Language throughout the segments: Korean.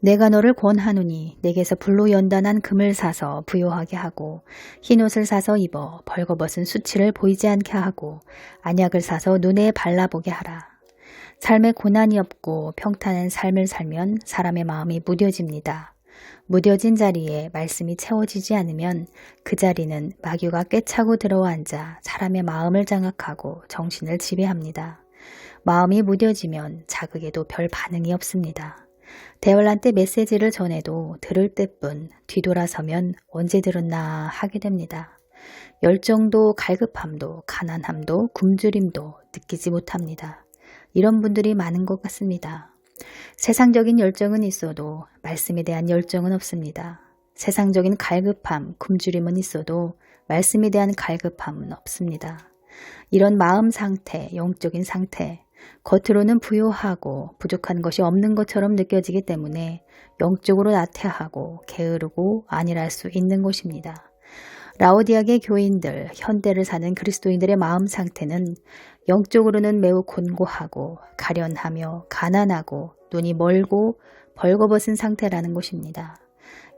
내가 너를 권하노니 내게서 불로 연단한 금을 사서 부요하게 하고 흰옷을 사서 입어 벌거벗은 수치를 보이지 않게 하고 안약을 사서 눈에 발라보게 하라. 삶에 고난이 없고 평탄한 삶을 살면 사람의 마음이 무뎌집니다. 무뎌진 자리에 말씀이 채워지지 않으면 그 자리는 마귀가 꿰차고 들어와 앉아 사람의 마음을 장악하고 정신을 지배합니다. 마음이 무뎌지면 자극에도 별 반응이 없습니다. 대환란 때 메시지를 전해도 들을 때뿐 뒤돌아서면 언제 들었나 하게 됩니다. 열정도 갈급함도 가난함도 굶주림도 느끼지 못합니다. 이런 분들이 많은 것 같습니다. 세상적인 열정은 있어도 말씀에 대한 열정은 없습니다. 세상적인 갈급함, 굶주림은 있어도 말씀에 대한 갈급함은 없습니다. 이런 마음 상태, 영적인 상태, 겉으로는 부요하고 부족한 것이 없는 것처럼 느껴지기 때문에 영적으로 나태하고 게으르고 안일할 수 있는 곳입니다. 라오디아계 교인들, 현대를 사는 그리스도인들의 마음 상태는 영적으로는 매우 곤고하고 가련하며 가난하고 눈이 멀고 벌거벗은 상태라는 것입니다.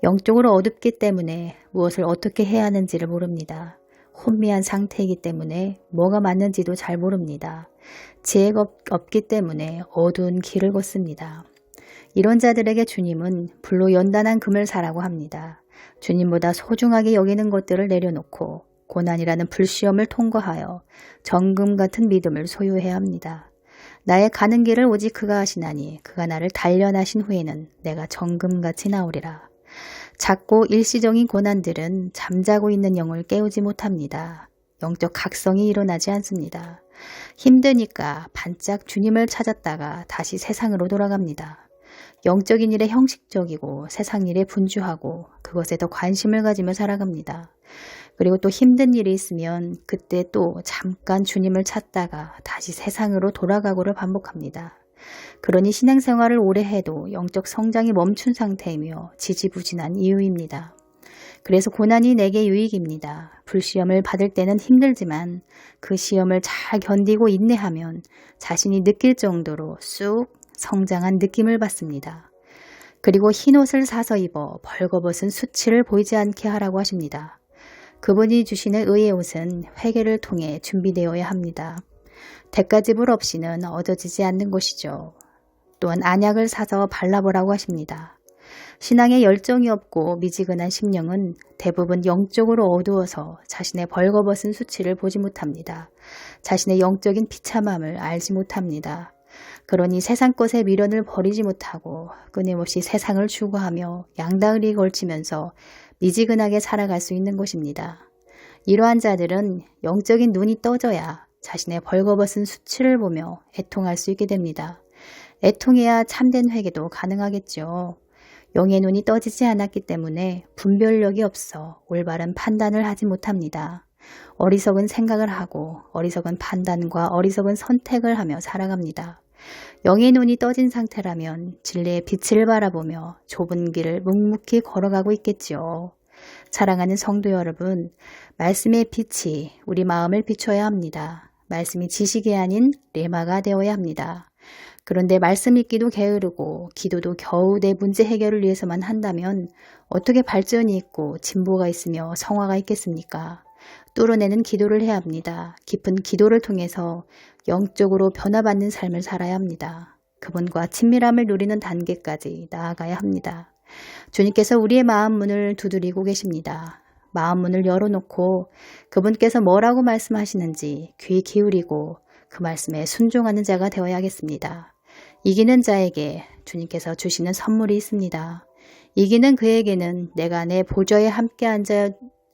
영적으로 어둡기 때문에 무엇을 어떻게 해야 하는지를 모릅니다. 혼미한 상태이기 때문에 뭐가 맞는지도 잘 모릅니다. 지혜가 없기 때문에 어두운 길을 걷습니다. 이런 자들에게 주님은 불로 연단한 금을 사라고 합니다. 주님보다 소중하게 여기는 것들을 내려놓고 고난이라는 불시험을 통과하여 정금 같은 믿음을 소유해야 합니다. 나의 가는 길을 오직 그가 하시나니 그가 나를 단련하신 후에는 내가 정금같이 나오리라. 작고 일시적인 고난들은 잠자고 있는 영을 깨우지 못합니다. 영적 각성이 일어나지 않습니다. 힘드니까 반짝 주님을 찾았다가 다시 세상으로 돌아갑니다. 영적인 일에 형식적이고 세상 일에 분주하고 그것에 더 관심을 가지며 살아갑니다. 그리고 또 힘든 일이 있으면 그때 또 잠깐 주님을 찾다가 다시 세상으로 돌아가고를 반복합니다. 그러니 신앙생활을 오래 해도 영적 성장이 멈춘 상태이며 지지부진한 이유입니다. 그래서 고난이 내게 유익입니다. 불시험을 받을 때는 힘들지만 그 시험을 잘 견디고 인내하면 자신이 느낄 정도로 쑥 성장한 느낌을 받습니다. 그리고 흰 옷을 사서 입어 벌거벗은 수치를 보이지 않게 하라고 하십니다. 그분이 주시는 의의 옷은 회개를 통해 준비되어야 합니다. 대가지불 없이는 얻어지지 않는 것이죠. 또한 안약을 사서 발라보라고 하십니다. 신앙에 열정이 없고 미지근한 심령은 대부분 영적으로 어두워서 자신의 벌거벗은 수치를 보지 못합니다. 자신의 영적인 비참함을 알지 못합니다. 그러니 세상 것에 미련을 버리지 못하고 끊임없이 세상을 추구하며 양다리 걸치면서 미지근하게 살아갈 수 있는 것입니다. 이러한 자들은 영적인 눈이 떠져야 자신의 벌거벗은 수치를 보며 애통할 수 있게 됩니다. 애통해야 참된 회개도 가능하겠죠. 영의 눈이 떠지지 않았기 때문에 분별력이 없어 올바른 판단을 하지 못합니다. 어리석은 생각을 하고 어리석은 판단과 어리석은 선택을 하며 살아갑니다. 영의 눈이 떠진 상태라면 진리의 빛을 바라보며 좁은 길을 묵묵히 걸어가고 있겠지요. 사랑하는 성도 여러분, 말씀의 빛이 우리 마음을 비춰야 합니다. 말씀이 지식이 아닌 레마가 되어야 합니다. 그런데 말씀 읽기도 게으르고 기도도 겨우 내 문제 해결을 위해서만 한다면 어떻게 발전이 있고 진보가 있으며 성화가 있겠습니까? 뚫어내는 기도를 해야 합니다. 깊은 기도를 통해서 영적으로 변화받는 삶을 살아야 합니다. 그분과 친밀함을 누리는 단계까지 나아가야 합니다. 주님께서 우리의 마음 문을 두드리고 계십니다. 마음 문을 열어놓고 그분께서 뭐라고 말씀하시는지 귀 기울이고 그 말씀에 순종하는 자가 되어야겠습니다. 이기는 자에게 주님께서 주시는 선물이 있습니다. 이기는 그에게는 내가 내 보좌에 함께 앉아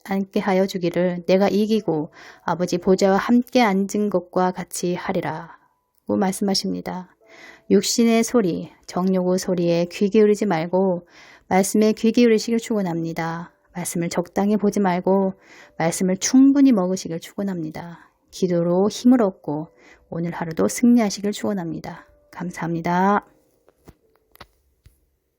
앉게 하여 주기를 내가 이기고 아버지 보좌와 함께 앉은 것과 같이 하리라. 고 말씀하십니다. 육신의 소리, 정욕의 소리에 귀 기울이지 말고 말씀에 귀 기울이시길 축원합니다. 말씀을 적당히 보지 말고 말씀을 충분히 먹으시길 축원합니다. 기도로 힘을 얻고 오늘 하루도 승리하시길 축원합니다. 감사합니다.